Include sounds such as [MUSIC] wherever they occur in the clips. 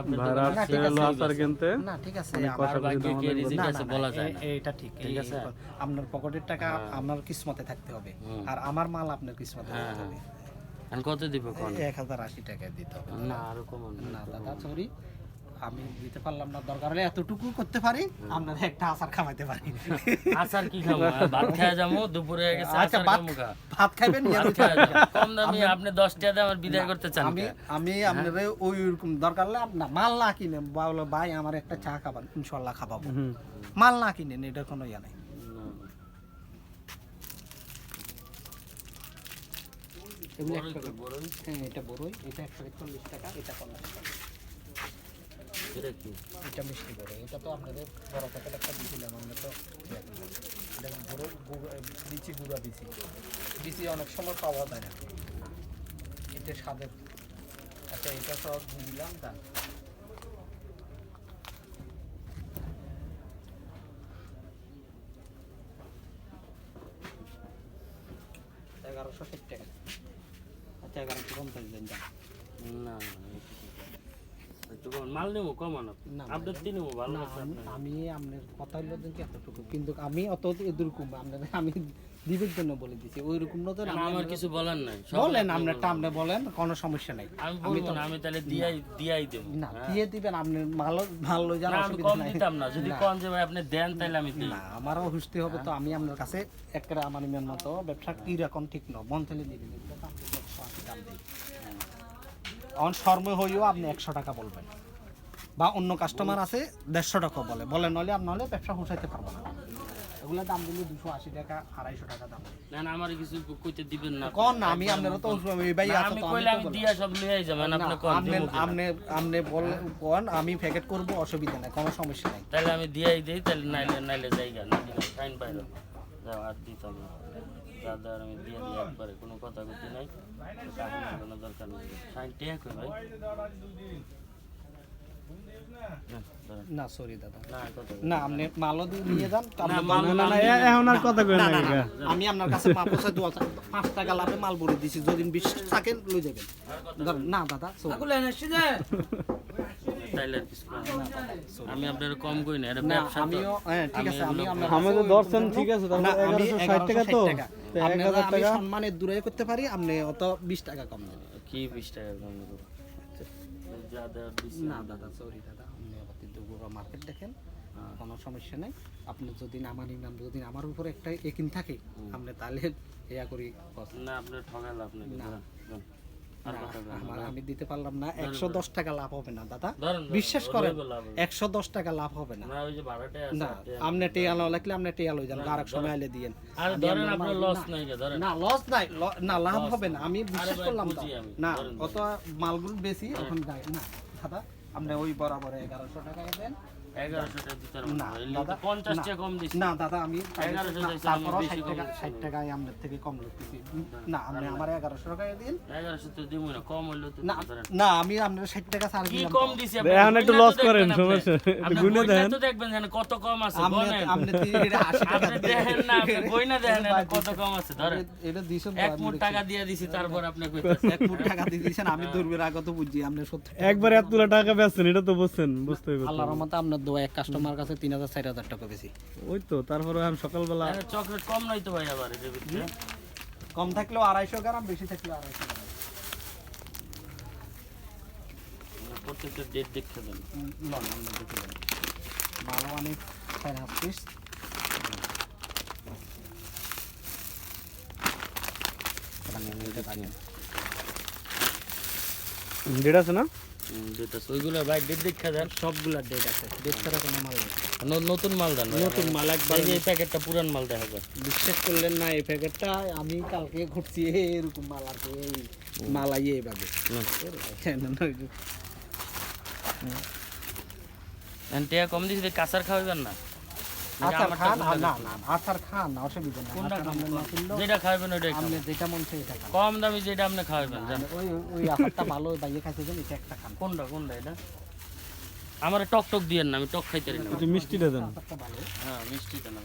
আপনার ভাইরা আসছে হলো আচার কিনতে? না ঠিক আছে আমার ভাগ্যে কে রিজিক আছে বলা যায় না। এটা ঠিক ঠিক আছে? আপনার পকেটের টাকা আপনার কিসমতে থাকতে হবে। আর আমার মাল আপনার কিসমতে হ্যাঁ, থাকতে হবে। আর কত দিব কোন? হাজার আশি টাকা দিতে হবে। না আরও কমান না দাদা সরি আমি দিতে পারলাম না দরকার হলে এতটুকু করতে পারি আপনার একটা আচার খাওয়াইতে পারি। আচার কি খাব? ভাত খাওয়া যাব দুপুরে হয়ে গেছে আচ্ছা আচার খাব ভাত ভাত কম দামি আপনি দশ টাকা দিয়ে আমার বিদায় করতে চান আমি আমি আপনার ওই রকম দরকার হলে না মাল না কিনে বলো ভাই আমার একটা চা খাবার ইনশাল্লাহ খাওয়াবো। মাল না কিনেন এটা কোনো ইয়া নাই। এগুলো বড়ই বড়ই। হ্যাঁ এটা বড়ই এটা একশো একচল্লিশ টাকা এটা পঞ্চাশ টাকা। এটা কি? মিষ্টি বড় এটা তো আপনাদের বড় প্যাকেট একটা দিয়েছিলাম আমরা তো। এটা বড় বিচি গুঁড়া বিচি বিচি অনেক সময় পাওয়া যায় না এতে স্বাদের আচ্ছা এটা সব দিলাম, তা এগারোশো ষাট টাকা আচ্ছা এগারোশো পঞ্চাশ দিন দাম না, একটু কমান। মাল নেব কমান আপনি। আপনার তিন নেব, ভালো আমি আপনার। কথা হইল দেখি এতটুকু কিন্তু আমি অত এরকম আপনার আমি দিবের জন্য বলে দিছি ওই রকম নতুন না, আমার কিছু বলার নাই বলেন আপনার। বলেন কোনো সমস্যা নাই আমি বলব আমি তাহলে দিয়াই দিয়াই দেবো না হ্যাঁ। দিয়ে দিবেন আপনি ভালো ভালো জানা অসুবিধা নাই দিতাম না যদি। যে ভাই আপনি দেন তাহলে আমি দিই না আমারও হুসতে হবে তো আমি আপনার কাছে একটা আমার ইমের মতো ব্যবসা কি রকম ঠিক ন মন থেকে দিবেন দিই অন শর্মে হইও আপনি একশো টাকা বলবেন বা অন্য কাস্টমার আছে দেড়শো টাকা বলে। বলে নলে আপনি হলে ব্যবসা হুসাইতে পারব না। এগুলো দাম দিলে দুশো আশি টাকা আড়াইশো টাকা দাম। না না আমার কিছু কইতে দিবেন না। কোন না আমি আপনারও তো ভাই আমি কইলে আমি দিয়া সব নিয়ে যাবেন আপনি কোন আপনি? আপনি আপনি বল কোন আমি প্যাকেট করব অসুবিধা নাই কোনো সমস্যা নাই। তাহলে আমি দিয়াই দেই তাহলে নাইলে নাইলে জায়গা না ফাইন পাইলো যাও আর দিতাম না। দেওয়ার আমি দিয়ে দিই একবারে কোনো কথা কথা নাই। দরকার নেই। ফাইন টেয়া কই ভাই। না, সরি দাদা। না আপনি মালও নিয়ে যান এখন আর কথা কই না, আমি আপনার কাছে পাঁচ বছর দু হাজার পাঁচ টাকা লাভে মাল ভরে দিছি যদি থাকেন লই যাবেন। না। দাদা। আমি আপনার কম কই না এটা ব্যবসা আমিও হ্যাঁ, ঠিক আছে আমি আমাদের দর্শন ঠিক আছে না, তারপর আমি এগারোশো ষাট টাকা 1160 টাকা। তো এক আপনারা হাজার আমি টাকা। সম্মানের দূরে করতে পারি আপনি অত বিশ টাকা কম দেন। কি বিশ টাকা কম দেবো? যা দেওয়ার। না দাদা সরি দাদা আপনি অতি দুগুড়ো মার্কেট দেখেন হ্যাঁ। কোনো সমস্যা নেই আপনি যদি আমার নাম যদি আমার উপরে একটা একিন থাকে আপনি তাহলে ইয়া করি না আপনার ঠগাল আপনি না। আমি দিতে পারলাম না একশো দশ টাকা লাভ হবে না দাদা। বিশ্বাস করেন। একশো দশ টাকা লাভ হবে না। না আপনি- টেয়াল লাগলে আপনি টেয়াল হয়ে যান সময় আর আপনার আপনার মাল- লস না, লস নাই না লাভ হবে না আমি বিশ্বাস করলাম না অত মালগুলো বেশি এখন যায় না দাদা আপনি ওই বরাবর এগারোশো টাকা দেন না। দাদা আমি এগারোশো না, দিয়েছি, তারপরও ষাট টাকা ষাট টাকায় আপনার থেকে কম লিখতেছি না আপনি আমার এগারোশো টাকায় দিন। এগারোশো তো দিব না কম হইলেও তো না আমি আপনার ষাট টাকা ছাড় দিলাম কম দিছি এখন একটু গুইনা করেন, সমস্যা নেই। একটু আপনি গুইনা গুইনা দেন। তো দেখবেন যেন কত কম আছে আপনি বলেন আপনি এটা আশি টাকা আপনি দেখেন না আপনি গইনা দেখেন না কত কম আছে ধরেন। এটা দিছেন তো এক আমি টাকা দিয়ে দিছি তারপর আপনি কইতেছেন। এক ফুট টাকা দিয়ে দিয়েছেন আমি দূরবের আগে তো আপনি সত্যি একবার এতগুলো টাকা বেচছেন এটা তো বুঝছেন বুঝতে হবে তো। আল্লাহর রহমতে আপনার দোয়া এক কাস্টমার কাছে তিন হাজার চার হাজার টাকা বেশি ওই তো তারপরে আমি সকালবেলা চকলেট কম নাই তো ভাই আবার কম থাকলেও আড়াইশো গ্রাম বেশি থাকলেও আড়াইশো গ্রাম। প্রত্যেকটা ডেট দেন। দেখে নেব। ভালো মানে চার হাফ পিস ডেট আছে না? ডেট আছে ওইগুলো ভাই ডেট দেখতে দেন সবগুলা ডেট আছে। ডেট ছাড়া কোনো মাল নেই। নতুন মাল দেন নতুন মাল একবার এই প্যাকেটটা পুরান মাল দেখা যায়। বিশ্বাস করলেন না এই প্যাকেটটা আমি কালকে ঘুরছি এরকম মাল আর কি, এই মাল আইয়ে এভাবে। টিয়া কম দিছি কাঁচার খাওয়াবেন না? আচার খান আর না না আচার খান না অসুবিধা কোনটা খাবেন? না কিনলেও যেটা খাওয়াবেন ওইটাই খান আপনি যেটা মন চাই এটা খান কম দামি যেটা আপনি খাওয়াবেন জান ওই ওই আচারটা ভালো বাইয়ে খাইতেছেন এটা একটা খান। কোনটা কোনটা এটা? আমার টক টক দিয়েন না আমি টক খাইতে পারি না। একটু মিষ্টিটা দেন। হ্যাঁ মিষ্টিটা না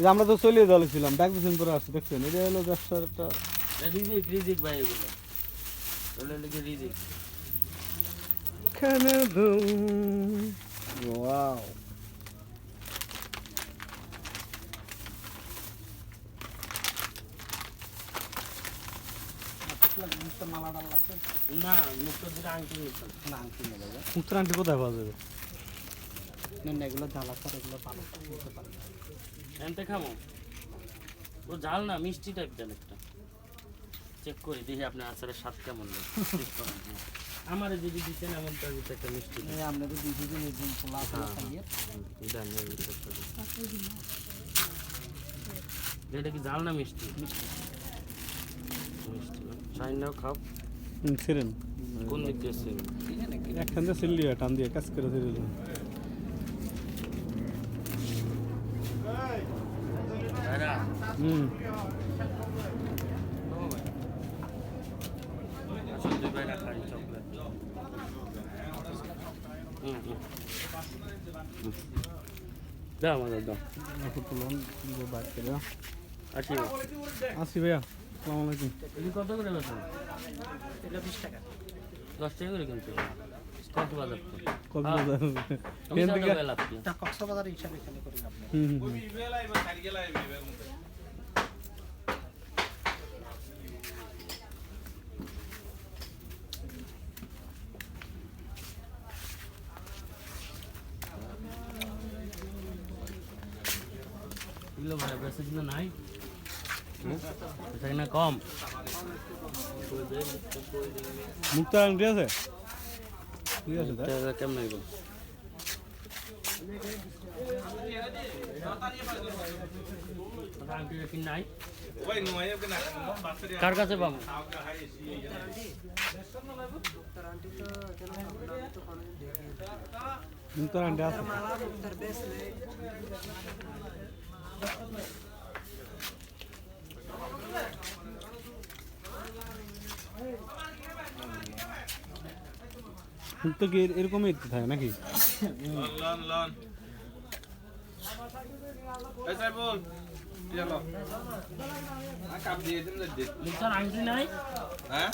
এই আমরা তো চলিয়ে দলেছিলাম ব্যাগ পিছন পরে আসছে দেখছেন? এটা হলো ব্যবসার একটা রিজিক রিজিক ভাই এগুলো। রিজিক। একখানা লাগছে না দিকে আংটি নিতাম না আংটি। মুক্তার আন্টি কোথায় পাওয়া যাবে? না, এগুলো এগুলো নিতে এনতে খামো। ও ঝাল না মিষ্টি টাইপ দেন একটা। চেক করি দেখি আপনার আচারের স্বাদ কেমন লাগে। [LAUGHS] আমারে যদি দিতেন এমন তো একটা মিষ্টি। এই দুই পোলা পোলা খাইয়ে দেন, check করে দিন। এটা কি ঝাল না মিষ্টি মিষ্টি না? শাইন নাও খাও ছিলেন কোন দিক দিয়ে এসছে? একখান দিয়ে টান দিয়ে কাজ করে ছিল হুম আসুন দুই ভাইরা খাই চকলেট হুম হুম হুম। দাও আমাদের দাও এখন তুলুন বাইর করে আসি আসি ভাইয়া আসসালামু আলাইকুম। এগুলি কত করে বেতন এটা বিশ টাকা। দশ টাকা করে কিনতে কত বাজার? তো কক্সবাজার হিসাবে এখানে করি আপনি হুম হুম হুম। এগুলো ভাই বেশি দিন নাই কিনা কম। মুক্তার আন্টি আছে? ঠিক আছে কেমন নাই? কার কাছে পাবো? মুক্তার আন্টি আছে। মুক্তা কি এর- এরকমই থাকে নাকি? হ্যাঁ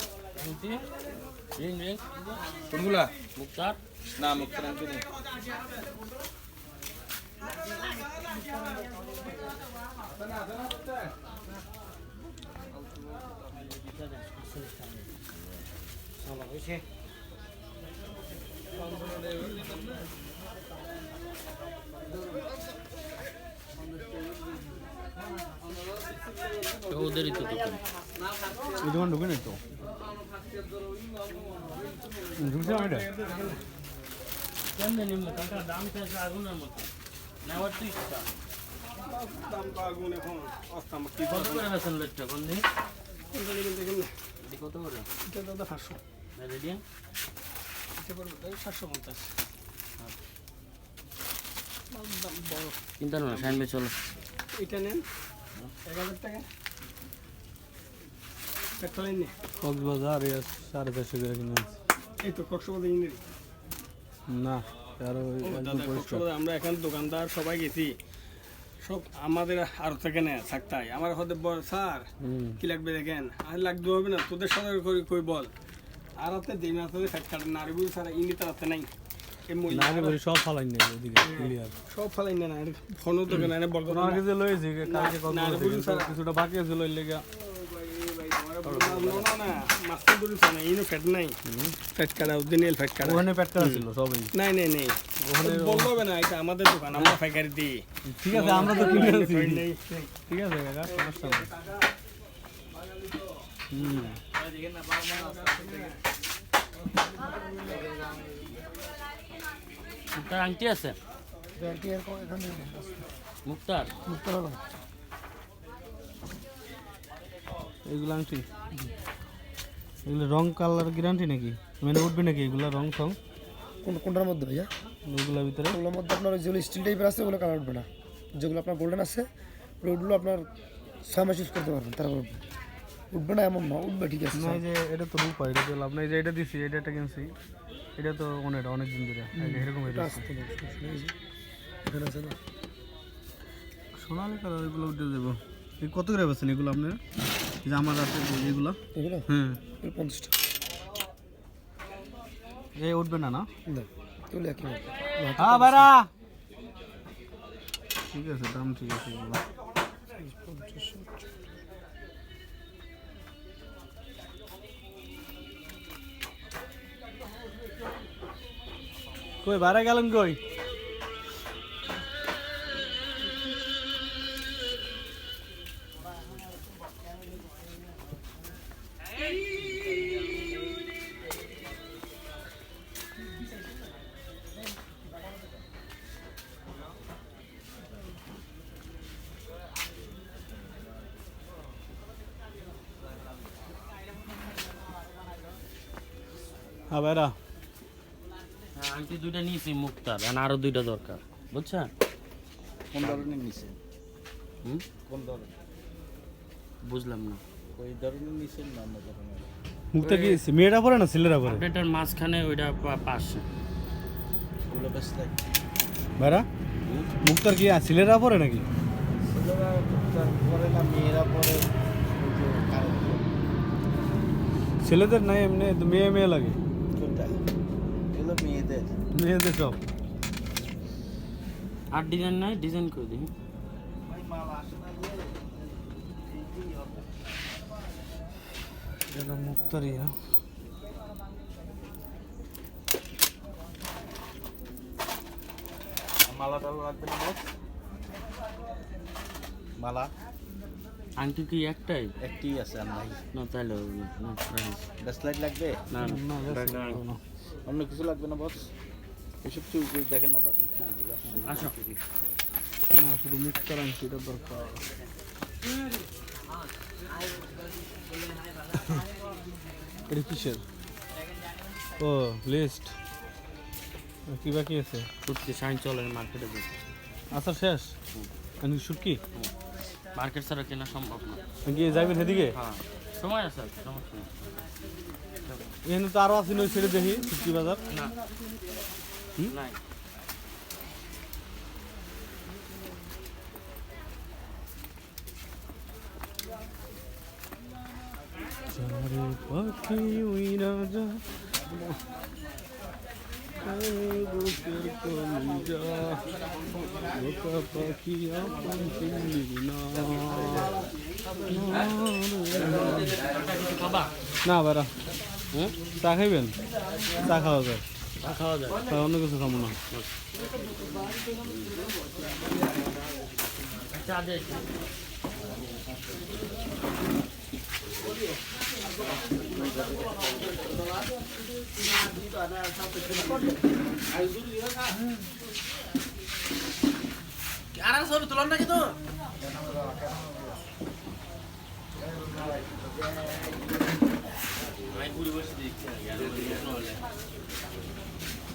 কোনগুলা? মুক্তার। না মুক্তার আংটি নেই। ওদেরই তো দোকান এই দোকান ঢুকে নাই তো? ঢুকছে এটা? কেমনে নিম্ন কাকা দাম চাইছে আগুনের মতো। নেওয়ার তো ইচ্ছা। কত করে বেছেন লেটটা কোন দিন কত করে? এটা দাদা পাঁচশো। রেডি? এটা পড়বে সাতশো পঞ্চাশ। চিন্তা না সাইন চলো। এটা নেন এক হাজার টাকা। কক্সবাজার সাড়ে চারশো করে কিনে এই তো কক্সবাজার ইঞ্জিনিয়ারিং না আরও আমরা এখন দোকানদার সবাই গেছি। সব আমাদের আর থেকে নেয় থাকতাই আমার হতে বল স্যার কি লাগবে দেখেন? আর লাগবে হবে না তোদের সাথে কই বল? আর হাতে দিন হাতে ফ্যাট কাটে নারী বুঝি স্যার ইনি হাতে নাই। না সব ফালাই নেই ওদিকে ক্লিয়ার সব ফেলাই না দোকান এনে বল কোনো আগে যে লয়েছি কালকে কত না, না। কিছুটা বাকি আছে লেগে। না না না হবে না আমাদের দোকান আমরা পাইকারি দিই। ঠিক আছে আমরা তো ঠিক আছে কাকা সমস্যা নেই। হুম। মুক্তার আংটি আছে? মুক্তার? এগুলো আংটি। এগুলো রং কালার গ্যারান্টি নাকি? মানে উঠবে নাকি এগুলো রং টং কোন কোনটার মধ্যে ভাইয়া? এগুলোর ভিতরে? ওগুলোর মধ্যে আপনার যেগুলো স্টিল টাইপের আছে ওগুলো কালার উঠবে না। যেগুলো আপনার গোল্ডেন আছে ওগুলো আপনার ছয় মাস ইউজ করতে পারবেন তারপর উঠবে না এমন না উঠবে ঠিক আছে না যে এটা তো রূপা এটা তো লাভ না এই যে এটা দিছি এটা একটা কিনছি। এটা তো অনেক অনেক দিন ধরে। এরকম এখানে আছে না? সোনালি কালার এগুলো উঠে দেবো এই কত করে বেছেন এগুলো আপনার? যে আমার আছে এগুলো। এগুলো? হ্যাঁ। পঞ্চাশ টাকা। এ উঠবে না না? একই হ্যাঁ বাইরা ঠিক আছে দাম ঠিক আছে এগুলো। কই বাইরে গেলেন কই হ্যাঁ বাইরা আংটি দুইটা নিয়েছি মুক্তার আর আরও দুইটা দরকার বুঝছেন? কোন ধরনের নিছেন? হুম? কোন ধরনের? বুঝলাম না। ওই ধরনের নিছেন না অন্য ধরনের? মুখটা কি মেয়েরা পরে না ছেলেরা পরে আপনারটার মাঝখানে ওইটা পাশে। ওগুলো বেশ লাগ বাইরা মুক্তার কি ছেলেরা পরে নাকি? ছেলেরা তার পরে না মেয়েরা পরে ছেলেদের নাই এমনি তো মেয়ে মেয়ে লাগে। মেয়েদের সব। আর ডিজাইন নাই ডিজাইন করে দিই। এটা মুক্তারই হ্যাঁ। মালা টালা লাগবে না বস মালা? আংটি কি একটাই? একটি আছে আর নাই না তাহলে হবে না। না লাইট লাগবে? না না। অন্য কিছু লাগবে না বস? এসব চুল করে দেখেন না বাকি চুলগুলো আসো। না শুধু মুক্তার আংটিটা দরকার। এটা কিসের? ও লিস্ট কি বাকি আছে? ছুটকি সাইন চলে মার্কেটে আচ্ছা শেষ? আমি শুটকি? মার্কেট ছাড়া কেনা সম্ভব না। গিয়ে যাবেন সেদিকে? হ্যাঁ। সময় আছে সমস্যা এখানে তো আরও আছে নই ছেড়ে দেখি শুটকি বাজার। না। পাখি বুকের কলিজা পাখি আপন না। বারা হুম চা খাইবেন? চা খাওয়া যায়। অন্য কিছু খাব না আর ছবি তোলার নাকি তো আমি পুরো বসে দেখছি